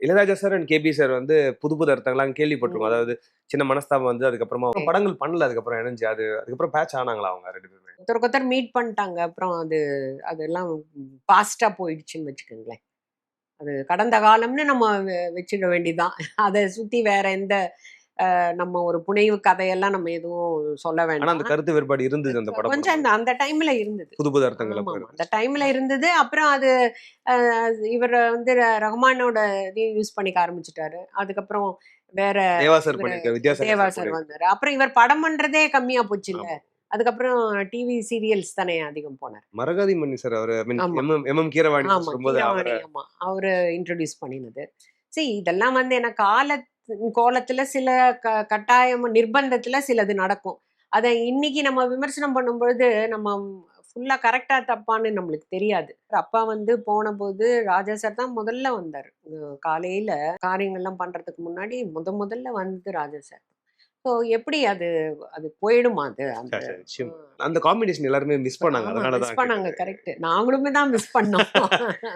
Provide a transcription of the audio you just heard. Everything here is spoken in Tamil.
Ilaiyaraaja sir and KB sir வந்து புது புது அர்த்தங்கள்லாம் கேள்விப்பட்டிருக்கோம். அதாவது சின்ன மனஸ்தாபம் வந்து அதுக்கப்புறமா படங்கள் பண்ணல அதுக்கப்புறம் இணைஞ்சு. அது அதுக்கப்புறம் பேட்ச் ஆனாங்களா அவங்க ரெண்டு பேருமே? ஒருத்தருக்கு ஒருத்தர் மீட் பண்ணிட்டாங்க. அப்புறம் அது அதெல்லாம் பாஸ்டா போயிடுச்சுன்னு வச்சுக்கோங்களேன். அது கடந்த காலம்னு நம்ம வெ- வச்சிட வேண்டியதுதான். அதை சுத்தி வேற எந்த நம்ம ஒரு புனைவு கதையெல்லாம் நம்ம எதுவும் சொல்ல ஆனா அந்த வேண்டாம் கருத்து வேறுபாடு இருந்தது அந்த படம் கொஞ்சம் அந்த- அந்த டைம்ல இருந்தது. புது புது அர்த்தங்களை அந்த டைம்ல இருந்தது. அப்புறம் அது இவர் வந்து ரஹ்மானோட இதையும் யூஸ் பண்ணிக்க ஆரம்பிச்சிட்டாரு. அதுக்கப்புறம் வேற தேவா சார் இவரு பண்ணிருக்க வித்யாசாகர் தேவா சார் சார் பண்ணிருக்க. வந்தாரு. அப்புறம் இவர் படம் பண்றதே கம்மியா போச்சு இல்ல. அதுக்கப்புறம் டிவி சீரியல்ஸ் தானே அதிகம் போனார். மரகதி மணி சார் அவர். எம்எம் கீரவாணி அவரை இன்ட்ரடியூஸ் பண்ணினது. சரி இதெல்லாம் வந்து என்ன கால கோலத்துல சில க கட்டாயம் நிர்பந்தத்துல சிலது நடக்கும். அதை இன்னைக்கு நம்ம விமர்சனம் பண்ணும்பொழுது நம்ம ஃபுல்லா கரெக்டா தப்பான்னு நம்மளுக்கு தெரியாது. அப்பா வந்து போன போது ராஜா சார் தான் முதல்ல வந்தார். காலையில காரியங்கள்லாம் பண்றதுக்கு முன்னாடி முத முதல்ல வந்து ராஜா சார் ஸோ எப்படி அது அது போயிடுமா அது? அந்த. அந்த காம்பினேஷன் எல்லாருமே மிஸ் பண்ணாங்க. மிஸ் பண்ணாங்க கரெக்ட் நாங்களுமே தான் மிஸ் பண்ணோம்.